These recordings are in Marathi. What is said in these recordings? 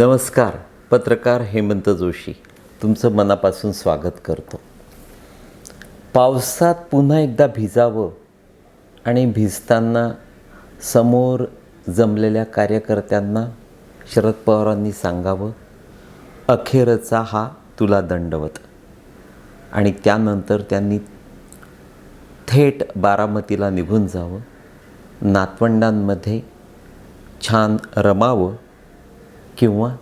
नमस्कार पत्रकार हेमंत जोशी. तुमचं मनापासून स्वागत करतो. पावसात पुन्हा एकदा भिजावं आणि भिजताना समोर जमलेल्या कार्यकर्त्यांना शरद पवारांनी सांगावं अखेरचा हा तुला दंडवत. आणि त्यानंतर त्यांनी थेट बारामतीला निघून जावं नातवंडांमध्ये छान रमावं किंवा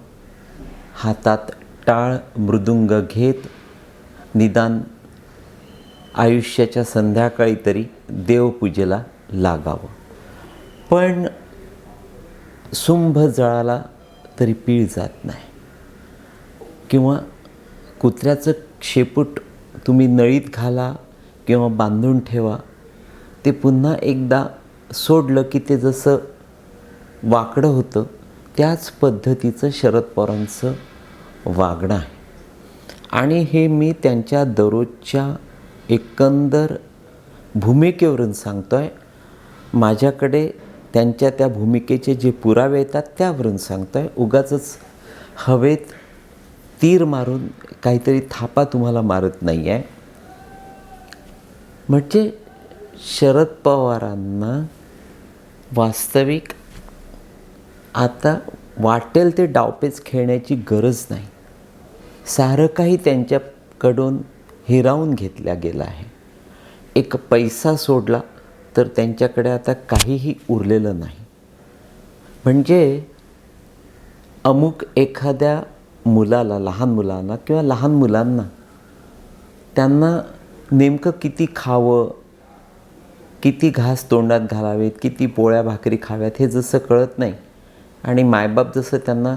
हातात टाळ मृदुंग घेत निदान आयुष्याच्या संध्याकाळी तरी देवपूजेला लागावं. पण सुंभ जळाला तरी पीळ जात नाही. किंवा कुत्र्याचं शेपूट तुम्ही नळीत घाला किंवा बांधून ठेवा ते पुन्हा एकदा सोडलं की ते जसं वाकडं होतं त्याच पद्धतीचं शरद पवारांचं वागणं आहे. आणि हे मी त्यांच्या दररोजच्या एकंदर भूमिकेवरून सांगतो आहे माझ्याकडे त्यांच्या त्या भूमिकेचे जे पुरावे येतात त्यावरून सांगतो आहे उगाच हवेत तीर मारून काहीतरी थापा तुम्हाला मारत नाही आहे म्हणजे शरद पवारांना वास्तविक आता वाटेल ते डावपेच खेळण्याची गरज नाही. सारं काही त्यांच्याकडून हिरावून घेतल्या गेलं आहे. एक पैसा सोडला तर त्यांच्याकडे आता काहीही उरलेलं नाही. म्हणजे अमुक एखाद्या मुलाला लहान मुलांना किंवा लहान मुलांना त्यांना नेमकं किती खावं किती घास तोंडात घालावेत किती पोळ्या भाकरी खाव्यात हे जसं कळत नाही. आणि मायबाप जसं त्यांना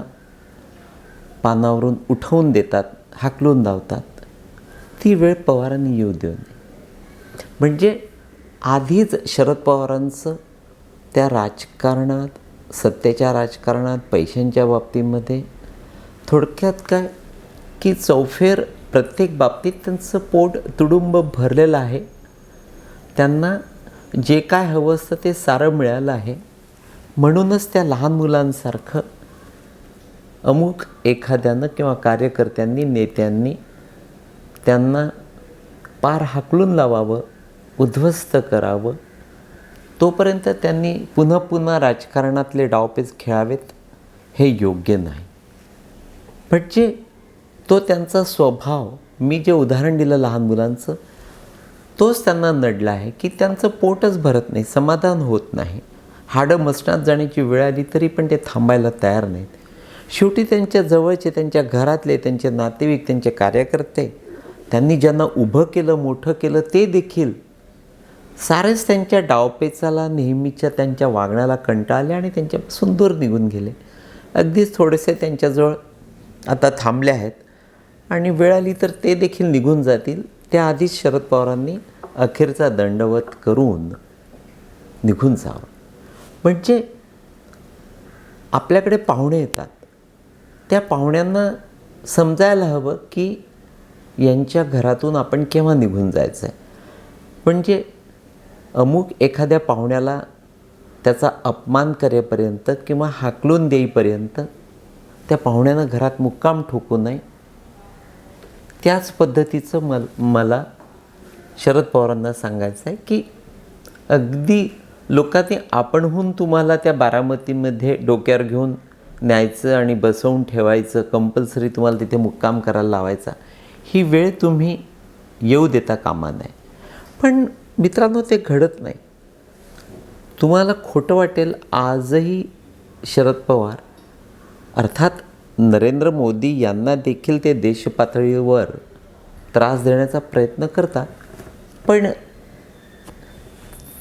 पानावरून उठवून देतात हाकलून धावतात ती वेळ पवारांनी येऊ देऊ नये. म्हणजे आधीच शरद पवारांचं त्या राजकारणात सत्तेच्या राजकारणात पैशांच्या बाबतीमध्ये थोडक्यात काय की चौफेर प्रत्येक बाबतीत त्यांचं पोट तुडुंब भरलेलं आहे. त्यांना जे काय हवं असतं ते सारं मिळालं आहे. म्हणूनच त्या लहान मुलांसारखं अमुक एखाद्यानं किंवा कार्यकर्त्यांनी नेत्यांनी त्यांना पार हाकलून लावावं उद्ध्वस्त करावं. तोपर्यंत त्यांनी पुन्हा पुन्हा राजकारणातले डावपेच खेळावेत हे योग्य नाही. म्हणजे तो त्यांचा स्वभाव मी जे उदाहरण दिलं लहान मुलांचं तोच त्यांना नडला आहे की त्यांचं पोटच भरत नाही समाधान होत नाही. हाडं मसणात जाण्याची वेळ आली तरी पण ते थांबायला तयार नाहीत. शेवटी त्यांच्या जवळचे त्यांच्या घरातले त्यांचे नातेवाईक त्यांचे कार्यकर्ते त्यांनी ज्यांना उभं केलं मोठं केलं ते देखील सारेच त्यांच्या डावपेचाला नेहमीच्या त्यांच्या वागण्याला कंटाळले आणि त्यांच्यापासून दूर निघून गेले. अगदीच थोडेसे त्यांच्याजवळ आता थांबले आहेत आणि वेळ आली तर ते देखील निघून जातील. त्याआधीच शरद पवारांनी अखेरचा दंडवत करून निघून जावं. म्हणजे आपल्याकडे पाहुणे येतात. त्या पाहुण्यांना समजायला हवं की यांच्या घरातून आपण केव्हा निघून जायचं आहे म्हणजे अमुक एखाद्या पाहुण्याला त्याचा अपमान करेपर्यंत किंवा हाकलून देईपर्यंत त्या पाहुण्यानं घरात मुक्काम ठोकू नये. त्याच पद्धतीचं मल मला शरद पवारांना सांगायचं आहे की अगदी लोकांनी आपणहून तुम्हाला त्या बारामतीमध्ये डोक्यावर घेऊन न्यायचं आणि बसवून ठेवायचं कंपल्सरी तुम्हाला तिथे मुक्काम करायला लावायचा ही वेळ तुम्ही येऊ देता कामा नये. पण मित्रांनो ते घडत नाही. तुम्हाला खोटं वाटेल आजही शरद पवार अर्थात नरेंद्र मोदी यांना देखील ते देशपातळीवर त्रास देण्याचा प्रयत्न करतात पण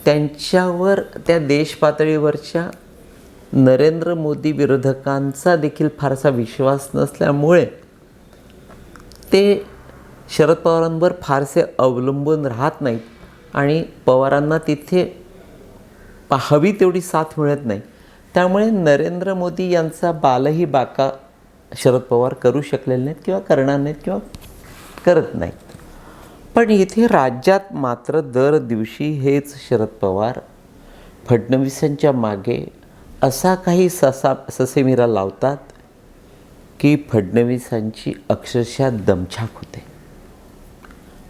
त्यांच्यावर त्या देशपातळीवरच्या नरेंद्र मोदी विरोधकांचा देखील फारसा विश्वास नसल्यामुळे ते शरद पवारांवर फारसे अवलंबून राहत नाहीत आणि पवारांना तिथे हवी तेवढी साथ मिळत नाही. त्यामुळे नरेंद्र मोदी यांचा बालही बाका शरद पवार करू शकलेले नाहीत किंवा करणार नाहीत किंवा करत नाहीत. पण येथे राज्यात मात्र दर दिवशी हेच शरद पवार फडणवीसांच्या मागे असा काही ससा ससेमिरा लावतात की फडणवीसांची अक्षरशः दमछाक होते.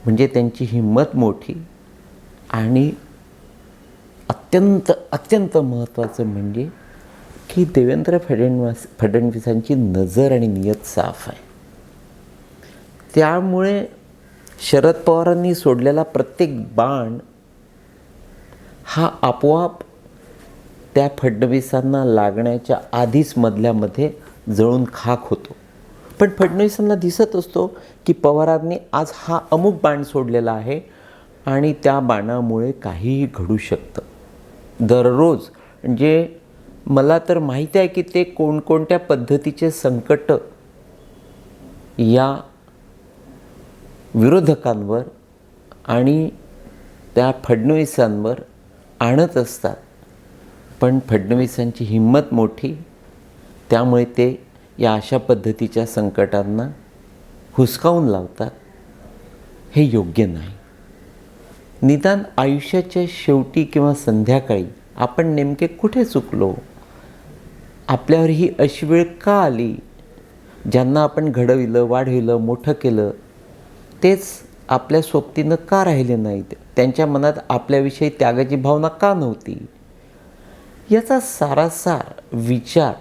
म्हणजे त्यांची हिंमत मोठी आणि अत्यंत अत्यंत महत्त्वाचं म्हणजे की देवेंद्र फडणवीस फडणवीसांची नजर आणि नियत साफ आहे. त्यामुळे शरद पवारांनी सोडलेला प्रत्येक बाण हा आपोआप त्या फडणवीसांना लागण्याच्या आधीच मधल्यामध्ये जळून खाक होतो. पण फडणवीसांना दिसत असतो की पवारांनी आज हा अमुक बाण सोडलेला आहे आणि त्या बाणामुळे काहीही घडू शकतं. दररोज म्हणजे मला तर माहिती आहे की ते कोणकोणत्या पद्धतीचे संकट या विरोधकांवर आणि त्या फडणवीसांवर आणत असतात. पण फडणवीसांची हिंमत मोठी त्यामुळे ते या अशा पद्धतीच्या संकटांना हुसकावून लावतात. हे योग्य नाही. निदान आयुष्याच्या शेवटी किंवा संध्याकाळी आपण नेमके कुठे चुकलो? आपल्यावर ही अशी वेळ का आली? ज्यांना आपण घडविलं वाढविलं मोठं केलं तेच आपल्या सोबतीनं का राहिले नाहीत? त्यांच्या मनात आपल्याविषयी त्यागाची भावना का नव्हती? याचा सारासार विचार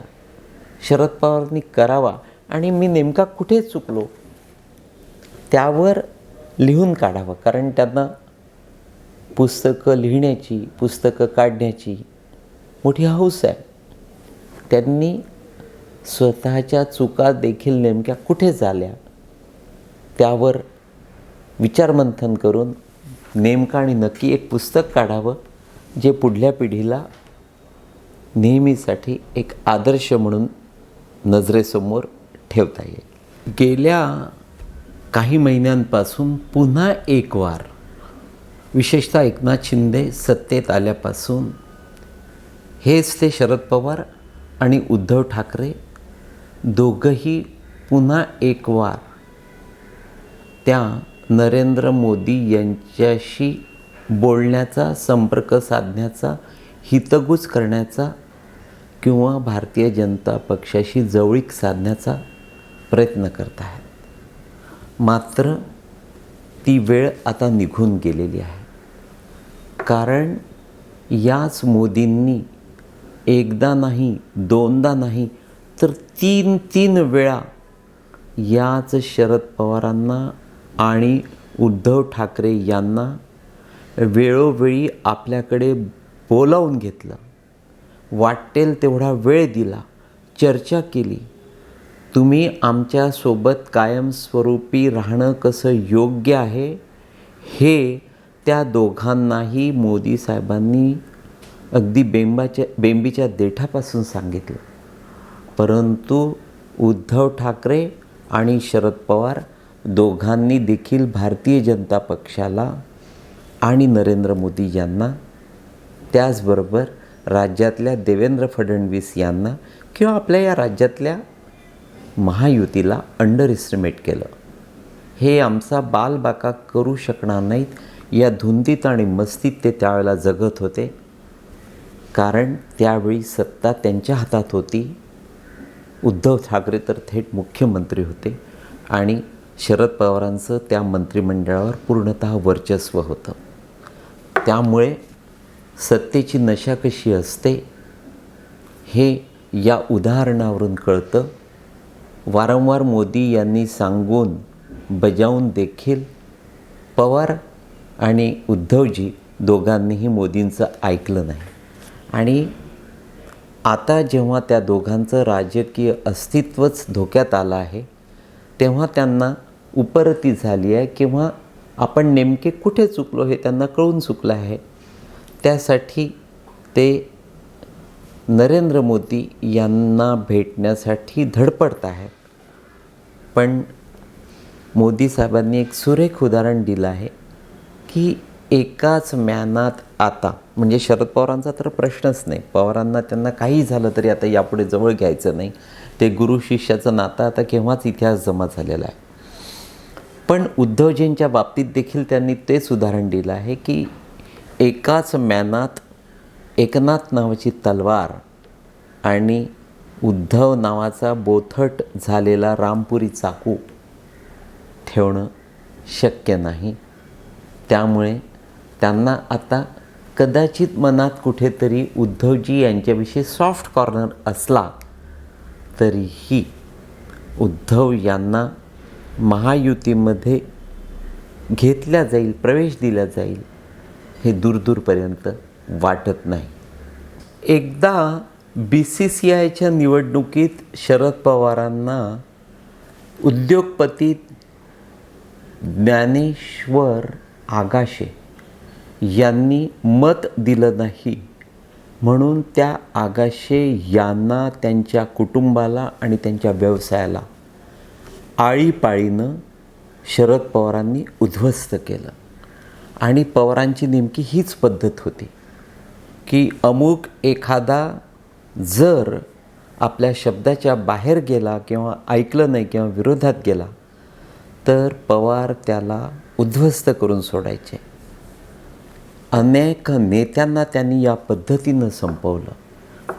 शरद पवारांनी करावा आणि मी नेमका कुठे चुकलो त्यावर लिहून काढावं. कारण त्यांना पुस्तकं लिहिण्याची पुस्तकं काढण्याची मोठी हौस आहे. त्यांनी स्वतःच्या चुका देखील नेमक्या कुठे झाल्या त्यावर विचारमंथन करून नेमकं आणि नक्की एक पुस्तक काढावं जे पुढल्या पिढीला नेहमीसाठी एक आदर्श म्हणून नजरेसमोर ठेवता येईल. गेल्या काही महिन्यांपासून पुन्हा एक वार विशेषतः एकनाथ शिंदे सत्तेत आल्यापासून हेच ते शरद पवार आणि उद्धव ठाकरे दोघंही पुन्हा एक वार त्या नरेंद्र मोदी यांच्याशी बोलण्याचा संपर्क साधण्याचा हितगुज करण्याचा किंवा भारतीय जनता पक्षाशी जवळीक साधण्याचा प्रयत्न करत आहेत. मात्र ती वेळ आता निघून गेलेली आहे. कारण याच मोदींनी एकदा नाही दोनदा नाही तर तीन तीन वेळा याच शरद पवारांना आणि उद्धव ठाकरे यांना वेळोवेळी आपल्याकडे बोलावून घेतलं. वाटेल तेवढा वेळ दिला. चर्चा केली. तुम्ही आमच्यासोबत कायमस्वरूपी राहणं कसं योग्य आहे हे त्या दोघांनाही मोदी साहेबांनी अगदी बेंबाच्या बेंबीच्या देठापासून सांगितलं. परंतु उद्धव ठाकरे आणि शरद पवार दोघांनी देखील भारतीय जनता पक्षाला आणि नरेंद्र मोदी यांना त्याचबरोबर राज्यातल्या देवेंद्र फडणवीस यांना किंवा आपल्या या राज्यातल्या महायुतीला अंडर एस्टिमेट केलं. हे आमचा बालबाका करू शकणार नाहीत. या धुंदीत आणि मस्तीत ते त्यावेळेला जगत होते. कारण त्यावेळी सत्ता त्यांच्या हातात होती. उद्धव ठाकरे तर थेट मुख्यमंत्री होते. आणि शरद पवारांचं त्या मंत्रिमंडळावर पूर्णत वर्चस्व होतं. त्यामुळे सत्तेची नशा कशी असते हे या उदाहरणावरून कळतं. वारंवार मोदी यांनी सांगून बजावून देखील पवार आणि उद्धवजी दोघांनीही मोदींचं ऐकलं नाही. आणि आता जेव्हा त्या दोघांचं राजकीय अस्तित्वच धोक्यात आलं आहे तेव्हा त्यांना उपरती झाली आहे किंवा आपण नेमके कुठे चुकलो हे त्यांना कळून चुकलं आहे. त्यासाठी ते नरेंद्र मोदी यांना भेटण्यासाठी धडपडत आहे. पण मोदी साहेबांनी एक सुरेख उदाहरण दिलं आहे की एकाच म्यानात आता म्हणजे शरद पवारांचा तर प्रश्नच नाही. पवारांना त्यांना काही झालं तरी आता यापुढे जवळ घ्यायचं नाही. ते गुरु शिष्याचं नातं आता केव्हाच इतिहास जमा झालेला आहे. पण उद्धवजींच्या बाबतीत देखील त्यांनी तेच उदाहरण दिलं आहे की एकाच मॅनात एकनाथ नावाची तलवार आणि उद्धव नावाचा बोथट झालेला रामपुरी चाकू ठेवणं शक्य नाही. त्यामुळे त्यांना आता कदाचित मनात कुठेतरी उद्धवजी यांच्याविषयी सॉफ्ट कॉर्नर असला तरीही उद्धव यांना महायुतीमध्ये घेतल्या जाईल प्रवेश दिला जाईल हे दूरदूरपर्यंत वाटत नाही. एकदा बी सी सी आयच्या निवडणुकीत शरद पवारांना उद्योगपती ज्ञानेश्वर आगाशे यांनी मत दिलं नाही. म्हणून त्या आगाशे यांना त्यांच्या कुटुंबाला आणि त्यांच्या व्यवसायाला आळीपाळीनं शरद पवारांनी उद्ध्वस्त केलं. आणि पवारांची नेमकी हीच पद्धत होती की अमुक एखादा जर आपल्या शब्दाच्या बाहेर गेला किंवा ऐकलं नाही किंवा विरोधात गेला तर पवार त्याला उद्ध्वस्त करून सोडायचे. अनेक नेत्यांना त्यांनी या पद्धतीनं संपवलं.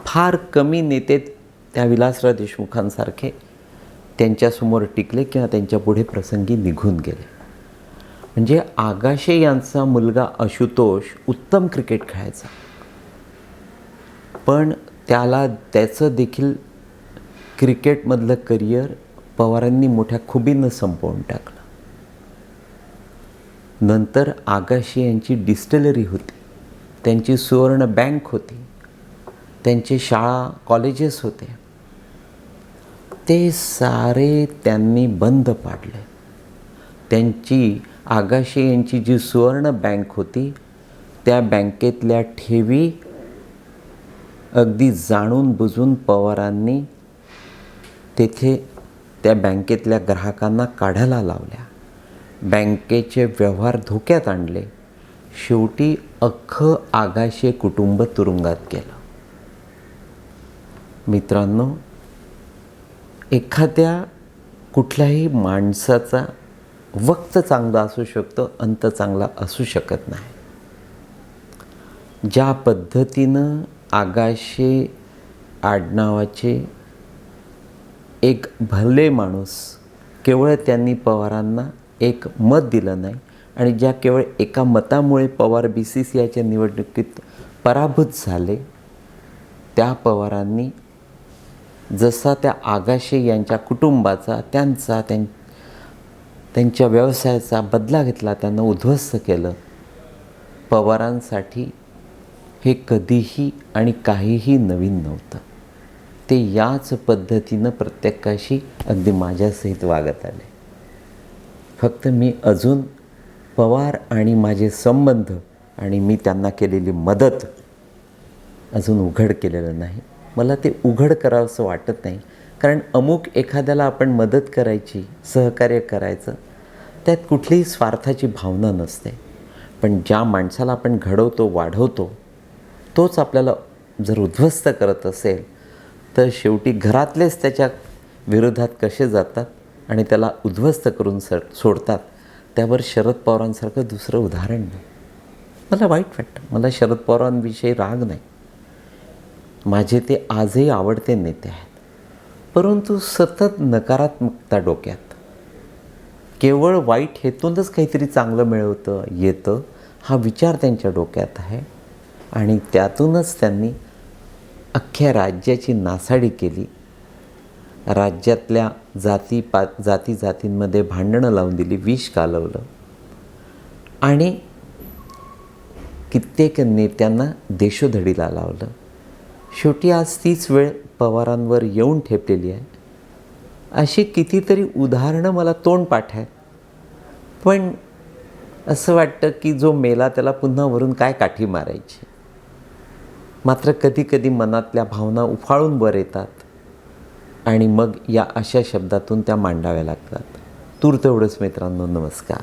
फार कमी नेते त्या विलासराव देशमुखांसारखे त्यांच्यासमोर टिकले किंवा त्यांच्या पुढे प्रसंगी निघून गेले. म्हणजे आगाशे यांचा मुलगा आशुतोष उत्तम क्रिकेट खेळायचा. पण त्याला त्याचं देखील क्रिकेटमधलं करिअर पवारांनी मोठ्या खुबीनं संपवून टाकलं. नंतर आगाशी यांची डिस्टलरी होती. त्यांची सुवर्ण बँक होती. त्यांचे शाळा कॉलेजेस होते. ते सारे त्यांनी बंद पाडले. त्यांची आगाशे यांची जी सुवर्ण बँक होती त्या बँकेतल्या ठेवी अगदी जाणून बुजून पवारांनी तेथे त्या बँकेतल्या ग्राहकांना काढायला लावल्या. बँकेचे व्यवहार धोक्यात आणले. शेवटी अख्खं आगाशे कुटुंब तुरुंगात गेलं. मित्रांनो एखाद्या कुठल्याही माणसाचा वक्त चांगला असू शकतो अंत चांगला असू शकत नाही. ज्या पद्धतीनं आगाशे आडनावाचे एक भले माणूस केवळ त्यांनी पवारांना एक मत दिलं नाही आणि ज्या केवळ एका मतामुळे पवार बी सी सी आयच्या निवडणुकीत पराभूत झाले त्या पवारांनी जसा त्या आगाशे यांच्या कुटुंबाचा त्यांचा त्यां त्यांच्या व्यवसायाचा बदला घेतला त्यांना उद्ध्वस्त केलं पवारांसाठी हे कधीही आणि काहीही नवीन नव्हतं. ते याच पद्धतीनं प्रत्येकाशी अगदी माझ्यासहित वागत आले. फक्त मी अजून पवार आणि माझे संबंध आणि मी त्यांना केलेली मदत अजून उघड केलेलं नाही. मला ते उघड करावंसं वाटत नाही. कारण अमुक एखाद्याला आपण मदत करायची सहकार्य करायचं त्यात कुठलीही स्वार्थाची भावना नसते. पण ज्या माणसाला आपण घडवतो वाढवतो तोच आपल्याला जर उद्ध्वस्त करत असेल तर शेवटी घरातलेच त्याच्या विरोधात कसे जातात आणि त्याला उद्ध्वस्त करून सर सोडतात त्यावर शरद पवारांसारखं दुसरं उदाहरण नाही. मला वाईट वाटतं. मला शरद पवारांविषयी राग नाही. माझे ते आजही आवडते नेते आहेत. परंतु सतत नकारात्मकता डोक्यात. केवळ वाईट हेतूनच काहीतरी चांगलं मिळवतं येतं हा विचार त्यांच्या डोक्यात आहे. आणि त्यातूनच त्यांनी अख्ख्या राज्याची नासाडी केली. राज्यातल्या जाती पा जाती जातींमध्ये भांडणं लावून दिली विष कालवलं आणि कित्येक नेत्यांना देशोधडीला लावलं. शेवटी आज तीच वेळ पवारांवर येऊन ठेपलेली आहे. अशी कितीतरी उदाहरणं मला तोंड पाठ आहेत. पण असं वाटतं की जो मेला त्याला पुन्हा वरून काय काठी मारायची? मात्र कधीकधी मनातल्या भावना उफाळून वर येतात आणि मग या अशा शब्दातून त्या मांडाव्या लागतात. तूर तेवढंच मित्रांनो नमस्कार.